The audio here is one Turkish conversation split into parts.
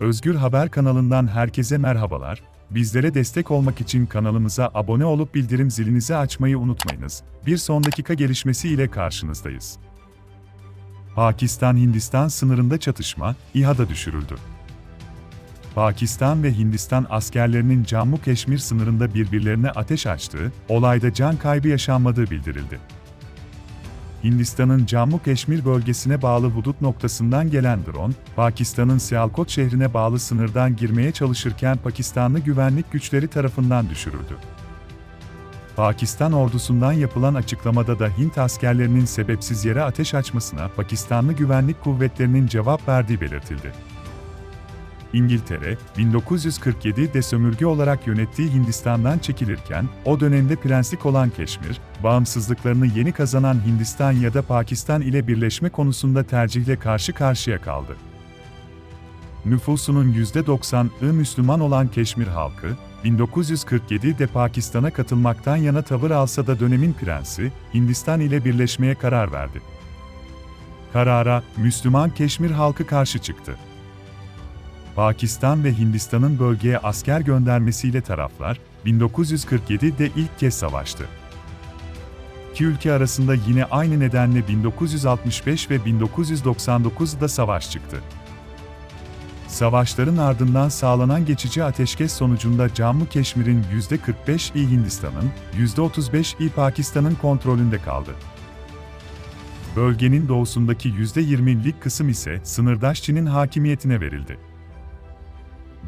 Özgür Haber kanalından herkese merhabalar. Bizlere destek olmak için kanalımıza abone olup bildirim zilinizi açmayı unutmayınız. Bir son dakika gelişmesi ile karşınızdayız. Pakistan-Hindistan sınırında çatışma, İHA'da düşürüldü. Pakistan ve Hindistan askerlerinin Cammu Keşmir sınırında birbirlerine ateş açtığı, olayda can kaybı yaşanmadığı bildirildi. Hindistan'ın Cammu Keşmir bölgesine bağlı hudut noktasından gelen drone, Pakistan'ın Sialkot şehrine bağlı sınırdan girmeye çalışırken Pakistanlı güvenlik güçleri tarafından düşürüldü. Pakistan ordusundan yapılan açıklamada da Hint askerlerinin sebepsiz yere ateş açmasına Pakistanlı güvenlik kuvvetlerinin cevap verdiği belirtildi. İngiltere, 1947'de sömürge olarak yönettiği Hindistan'dan çekilirken, o dönemde prenslik olan Keşmir, bağımsızlıklarını yeni kazanan Hindistan ya da Pakistan ile birleşme konusunda tercihle karşı karşıya kaldı. Nüfusunun %90'ı Müslüman olan Keşmir halkı, 1947'de Pakistan'a katılmaktan yana tavır alsa da dönemin prensi, Hindistan ile birleşmeye karar verdi. Karara, Müslüman Keşmir halkı karşı çıktı. Pakistan ve Hindistan'ın bölgeye asker göndermesiyle taraflar, 1947'de ilk kez savaştı. İki ülke arasında yine aynı nedenle 1965 ve 1999'da savaş çıktı. Savaşların ardından sağlanan geçici ateşkes sonucunda Cammu Keşmir'in %45'i Hindistan'ın, %35'i Pakistan'ın kontrolünde kaldı. Bölgenin doğusundaki %20'lik kısım ise sınırdaş Çin'in hakimiyetine verildi.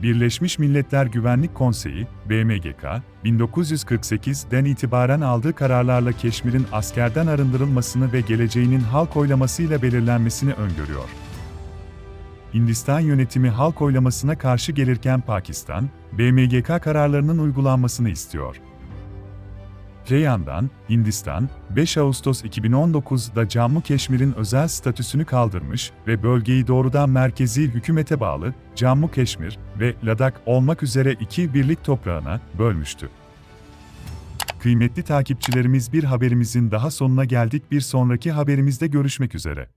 Birleşmiş Milletler Güvenlik Konseyi, BMGK, 1948'den itibaren aldığı kararlarla Keşmir'in askerden arındırılmasını ve geleceğinin halk oylamasıyla belirlenmesini öngörüyor. Hindistan yönetimi halk oylamasına karşı gelirken Pakistan, BMGK kararlarının uygulanmasını istiyor. Öte yandan, Hindistan, 5 Ağustos 2019'da Cammu Keşmir'in özel statüsünü kaldırmış ve bölgeyi doğrudan merkezi hükümete bağlı Cammu Keşmir ve Ladak olmak üzere iki birlik toprağına bölmüştü. Kıymetli takipçilerimiz bir haberimizin daha sonuna geldik. Bir sonraki haberimizde görüşmek üzere.